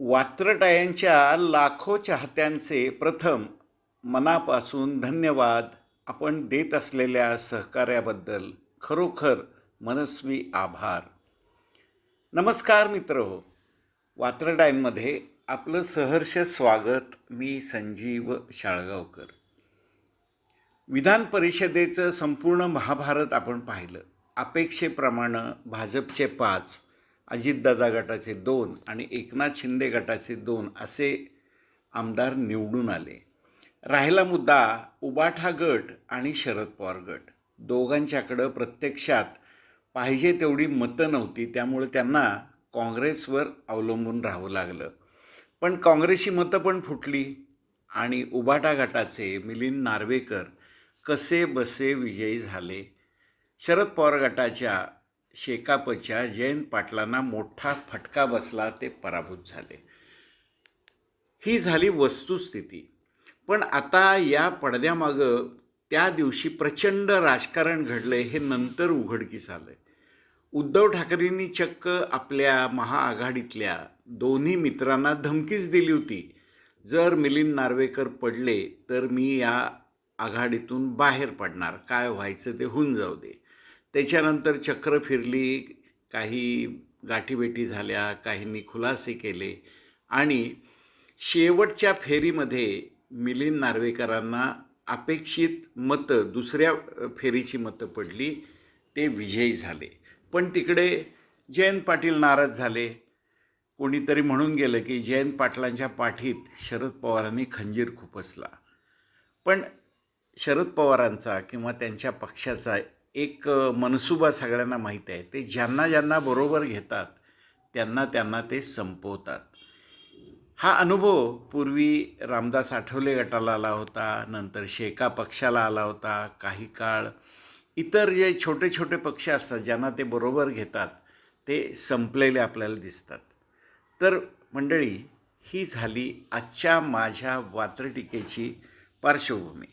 वात्रटायांच्या लाखो चाहत्यांचे प्रथम मनापासून धन्यवाद आपण देत असलेल्या सहकार्याबद्दल खरोखर मनस्वी आभार. नमस्कार मित्र हो. वात्रटायांमध्ये आपलं सहर्ष स्वागत मी संजीव शाळगावकर. विधान परिषदेचं संपूर्ण महाभारत आपण पाहिलं. अपेक्षेप्रमाणे भाजपचे पाच अजितदादा गटाचे दोन आणि एकनाथ शिंदे गटाचे दोन असे आमदार निवडून आले. राहिला मुद्दा उबाठा गट आणि शरद पवार गट. दोघांच्याकडं प्रत्यक्षात पाहिजे तेवढी मतं नव्हती त्यामुळे त्यांना काँग्रेसवर अवलंबून राहावं लागलं. पण काँग्रेसची मतं पण फुटली आणि उबाटा गटाचे मिलिंद नार्वेकर कसे बसे विजयी झाले? शरद पवार गटाच्या शेकापच्या जयंत पाटलांना मोठा फटका बसला ते पराभूत झाले. ही झाली वस्तुस्थिती. पण आता या पडद्यामागं त्या दिवशी प्रचंड राजकारण घडलं हे नंतर उघडकीस आलंय. उद्धव ठाकरेंनी चक्क आपल्या महाआघाडीतल्या दोन्ही मित्रांना धमकीच दिली होती. जर मिलिंद नार्वेकर पडले तर मी या आघाडीतून बाहेर पडणार. काय व्हायचं ते होऊन जाऊ दे. त्याच्यानंतर चक्र फिरली काही गाठीभेटी झाल्या काहींनी खुलासे केले आणि शेवटच्या फेरीमध्ये मिलिंद नार्वेकरांना अपेक्षित मतं दुसऱ्या फेरीची मतं पडली ते विजयी झाले. पण तिकडे जयंत पाटील नाराज झाले. कोणीतरी म्हणून गेलं की जयंत पाटलांच्या पाठीत शरद पवारांनी खंजीर खुपसला. पण शरद पवारांचा किंवा त्यांच्या पक्षाचा एक मनसुबा सगळ्यांना माहीत आहे. ते ज्यांना ज्यांना बरोबर घेतात त्यांना त्यांना ते संपवतात. हा अनुभव पूर्वी रामदास आठवले गटाला आला होता नंतर शेका पक्षाला आला होता काही काळ इतर जे छोटे छोटे पक्ष असतात ज्यांना ते बरोबर घेतात ते संपलेले आपल्याला दिसतात. तर मंडळी ही झाली आजच्या माझ्या वात्रटिकेची पार्श्वभूमी.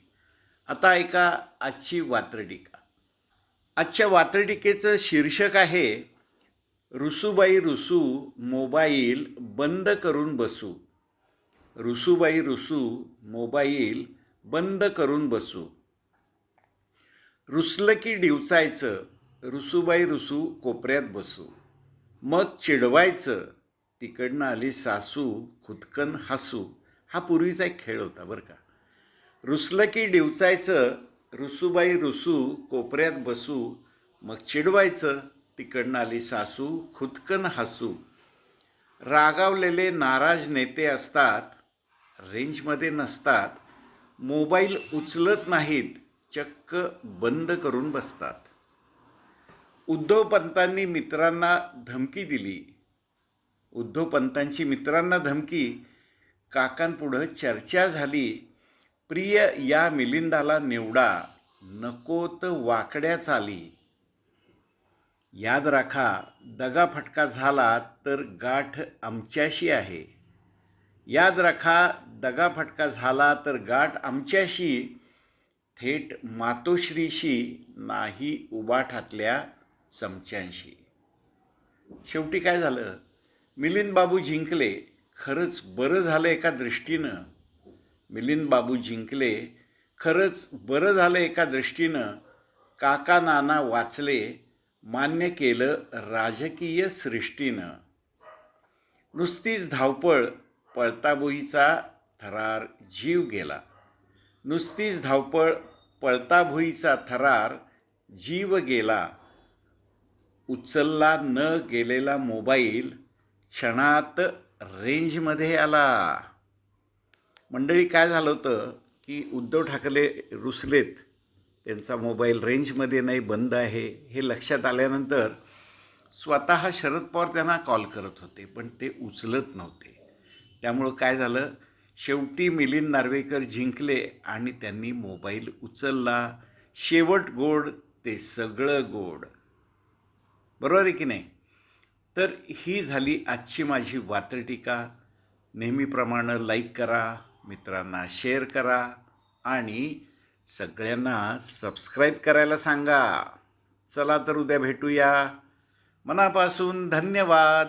आता ऐका आजची वात्रटीका. आजच्या वात्रटिकेचं शीर्षक आहे रुसूबाई रुसू मोबाईल बंद करून बसू. रुसूबाई रुसू मोबाईल बंद करून बसू. रुसलं की डिवचायचं रुसूबाई रुसू कोपऱ्यात बसू. मग चिडवायचं तिकडनं आली सासू खुदकन हसू. हा पूर्वीचा एक खेळ होता बरं का. रुसलं की डिवचायचं रुसूबाई रुसू कोपऱ्यात बसू मग चिडवायचं तिकडनं आली सासू खुदकन हसू. रागावलेले नाराज नेते असतात रेंजमध्ये नसतात मोबाईल उचलत नाहीत चक्क बंद करून बसतात. उद्धव पंतांनी मित्रांना धमकी दिली. उद्धव पंतांची मित्रांना धमकी काकांपुढं चर्चा झाली प्रिय या मिलिंदाला निवडा. नकोत वाकड्या चाली याद राखा दगाफटका झाला तर गाठ आमच्याशी आहे. याद राखा दगाफटका झाला तर गाठ आमच्याशी. थेट मातोश्रीशी नाही उबाठातल्या चमच्यांशी. शेवटी काय झालं? मिलिंद बाबू जिंकले. खरंच बरं झालं एका दृष्टीनं. मिलिंद बाबू जिंकले. खरंच बरं झालं एका दृष्टीनं. काका नाना वाचले. मान्य केलं राजकीय सृष्टीनं. नुसतीच धावपळ पळताभुईचा थरार जीव गेला. नुसतीच धावपळ पळताभुईचा थरार जीव गेला. उचलला न गेलेला मोबाईल क्षणात रेंजमध्ये आला. मंडळी काय झालं होतं की उद्धव ठाकरे रुसलेत. त्यांचा मोबाईल रेंजमध्ये नाही बंद आहे. हे लक्षात आल्यानंतर स्वतः शरद पवार त्यांना कॉल करत होते पण ते उचलत नव्हते. त्यामुळं काय झालं? शेवटी मिलिंद नार्वेकर जिंकले आणि त्यांनी मोबाईल उचलला. शेवट गोड ते सगळं गोड. बरोबर आहे की नाही? तर ही झाली आजची माझी वात्रटीका. नेहमीप्रमाणे लाईक करा मित्रांना शेअर करा आणि सगळ्यांना सबस्क्राईब करायला सांगा. चला तर उद्या भेटूया. मनापासून धन्यवाद.